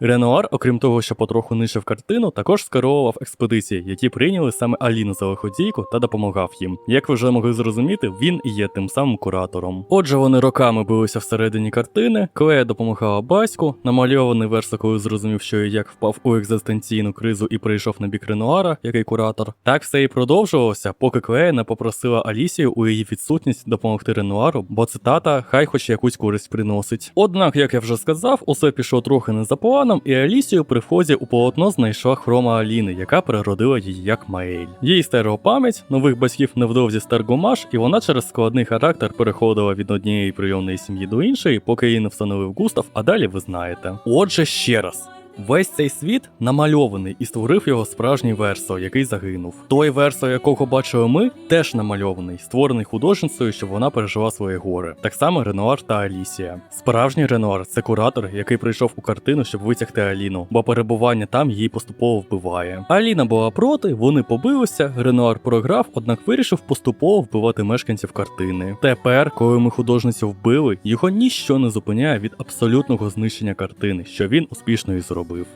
Ренуар, окрім того, що потроху нищив картину, також скеровував експедиції, які прийняли саме Аліну за лиходійку та допомагав їм. Як ви вже могли зрозуміти, він і є тим самим куратором. Отже, вони роками билися всередині картини. Клея допомагала батьку. Намальований версо, коли зрозумів, що і як впав у екзистенційну кризу і прийшов на бік Ренуара, який куратор. Так все і продовжувалося, поки Клея не попросила Алісію у її відсутність допомогти Ренуару, бо цитата хай хоч якусь користь приносить. Однак, як я вже сказав, усе пішло трохи не за планом, і Алісію при вході у полотно знайшла хрома Аліни, яка переродила її як Маель. Їй стерла пам'ять, нових батьків невдовзі стер Гумаш, і вона через складний характер переходила від однієї прийомної сім'ї до іншої, поки її не встановив Густав, а далі ви знаєте. Отже, ще раз. Весь цей світ намальований і створив його справжній версо, який загинув. Той версо, якого бачили ми, теж намальований, створений художницею, щоб вона пережила своє горе. Так само Ренуар та Алісія. Справжній Ренуар це куратор, який прийшов у картину, щоб витягти Аліну, бо перебування там її поступово вбиває. Аліна була проти, вони побилися. Ренуар програв, однак вирішив поступово вбивати мешканців картини. Тепер, коли ми художницю вбили, його ніщо не зупиняє від абсолютного знищення картини, що він успішно і зробив.